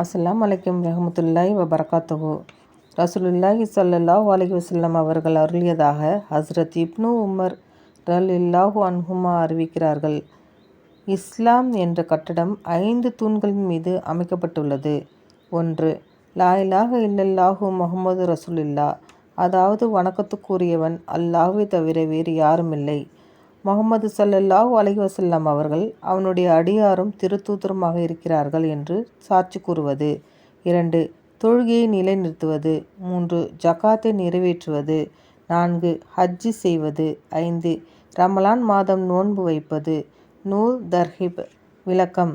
அஸ்லாம் அலைக்கும் ரஹமத்துல்லாய் வபரகாத்துஹு. ரசூலுல்லாஹி சல்லல்லா அலைஹி வசல்லம் அவர்கள் அருளியதாக ஹஸ்ரத் இப்னு உமர் ரலில்லாஹு அன்ஹுமா அறிவிக்கிறார்கள். இஸ்லாம் என்ற கட்டடம் ஐந்து தூண்களின் மீது அமைக்கப்பட்டுள்ளது. ஒன்று லா இல்லல்லாஹு முகமது ரசூலுல்லா அதாவது வணக்கத்துக்குரியவன் அல்லாஹுவை தவிர வேறு யாருமில்லை. முகமது சல்லல்லாஹ் அலைவசல்லம் அவர்கள் அவனுடைய அடியாரும் திருத்தூதருமாக இருக்கிறார்கள் என்று சாட்சி கூறுவது. இரண்டு தொழுகையை நிலைநிறுத்துவது. மூன்று ஜகாத்தை நிறைவேற்றுவது. நான்கு ஹஜ்ஜி செய்வது. ஐந்து ரமலான் மாதம் நோன்பு வைப்பது. நூல் தர்ஹிப் விளக்கம்.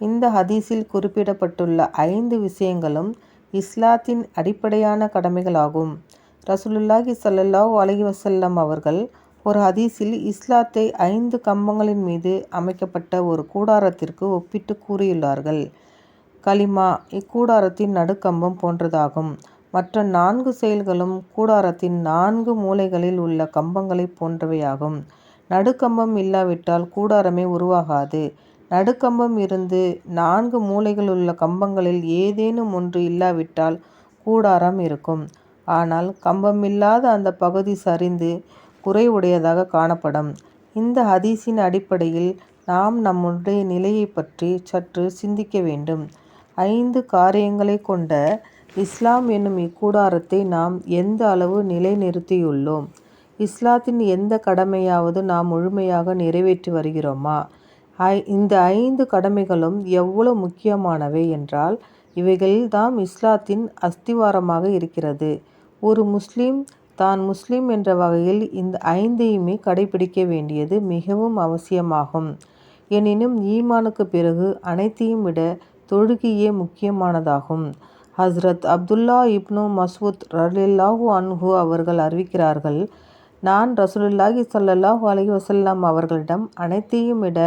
இந்த ஹதீஸில் குறிப்பிடப்பட்டுள்ள ஐந்து விஷயங்களும் இஸ்லாத்தின் அடிப்படையான கடமைகளாகும். ரசூலுல்லாஹி ஸல்லல்லாஹு அலஹி வசல்லம் அவர்கள் ஒரு ஹதீஸில் இஸ்லாத்தை ஐந்து கம்பங்களின் மீது அமைக்கப்பட்ட ஒரு கூடாரத்திற்கு ஒப்பிட்டு கூறியுள்ளார்கள். கலிமா இக்கூடாரத்தின் நடுக்கம்பம் போன்றதாகும். மற்ற நான்கு செயல்களும் கூடாரத்தின் நான்கு மூலைகளில் உள்ள கம்பங்களை போன்றவையாகும். நடுக்கம்பம் இல்லாவிட்டால் கூடாரமே உருவாகாது. நடுக்கம்பம் இருந்து நான்கு மூலைகளுள்ள கம்பங்களில் ஏதேனும் ஒன்று இல்லாவிட்டால் கூடாரம் இருக்கும். ஆனால் கம்பமில்லாத அந்த பகுதி சரிந்து குறைவுடையதாக காணப்படும். இந்த ஹதீஸின் அடிப்படையில் நாம் நம்முடைய நிலையை பற்றி சற்று சிந்திக்க வேண்டும். ஐந்து காரியங்களை கொண்ட இஸ்லாம் என்னும் இக்கூடாரத்தை நாம் எந்த அளவு நிலைநிறுத்தியுள்ளோம்? இஸ்லாத்தின் எந்த கடமையாவது நாம் முழுமையாக நிறைவேற்றி வருகிறோமா? ஐ இந்த ஐந்து கடமைகளும் எவ்வளவு முக்கியமானவை என்றால் இவைகளில்தான் இஸ்லாத்தின் அஸ்திவாரமாக இருக்கிறது. ஒரு முஸ்லீம் தான் முஸ்லீம் என்ற வகையில் இந்த ஐந்தையுமே கடைபிடிக்க வேண்டியது மிகவும் அவசியமாகும். எனினும் ஈமானுக்கு பிறகு அனைத்தையும் விட தொழுகையே முக்கியமானதாகும். ஹஸ்ரத் அப்துல்லா இப்னு மசூத் ரலில்லாஹு அன்ஹு அவர்கள் அறிவிக்கிறார்கள் நான் ரசூலுல்லாஹி சல்லாஹூ அலைஹி வசல்லாம் அவர்களிடம் அனைத்தையும் விட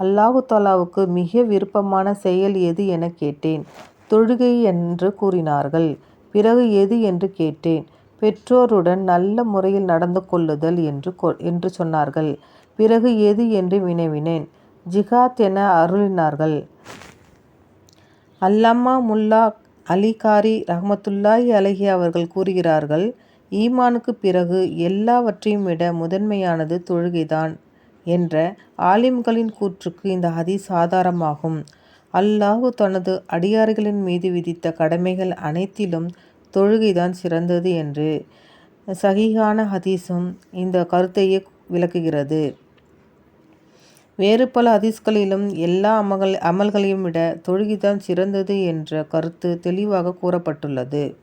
அல்லாஹு தாலாவுக்கு மிக விருப்பமான செயல் எது என கேட்டேன். தொழுகை என்று கூறினார்கள். பிறகு எது? என்று கேட்டேன். பெற்றோருடன் நல்ல முறையில் நடந்து கொள்ளுதல் என்று என்று சொன்னார்கள். பிறகு எது என்று வினவினேன். ஜிகாத் என அருளினார்கள். அல்லம்மா முல்லா அலிகாரி ரஹமத்துல்லாஹி அலஹி அவர்கள் கூறுகிறார்கள் ஈமானுக்கு பிறகு எல்லாவற்றையும் விட முதன்மையானது தொழுகைதான் என்ற ஆலிம்களின் கூற்றுக்கு இந்த ஹதீஸ் ஆதாரமாகும். அல்லாஹு தனது அடியார்களின் மீது விதித்த கடமைகள் அனைத்திலும் தொழுகைதான் சிறந்தது என்று சகிகான ஹதீஸும் இந்த கருத்தையே விளக்குகிறது. வேறு பல ஹதீஸ்களிலும் எல்லா அமல்கள் அமல்களையும் விட தொழுகைதான் சிறந்தது என்ற கருத்து தெளிவாக கூறப்பட்டுள்ளது.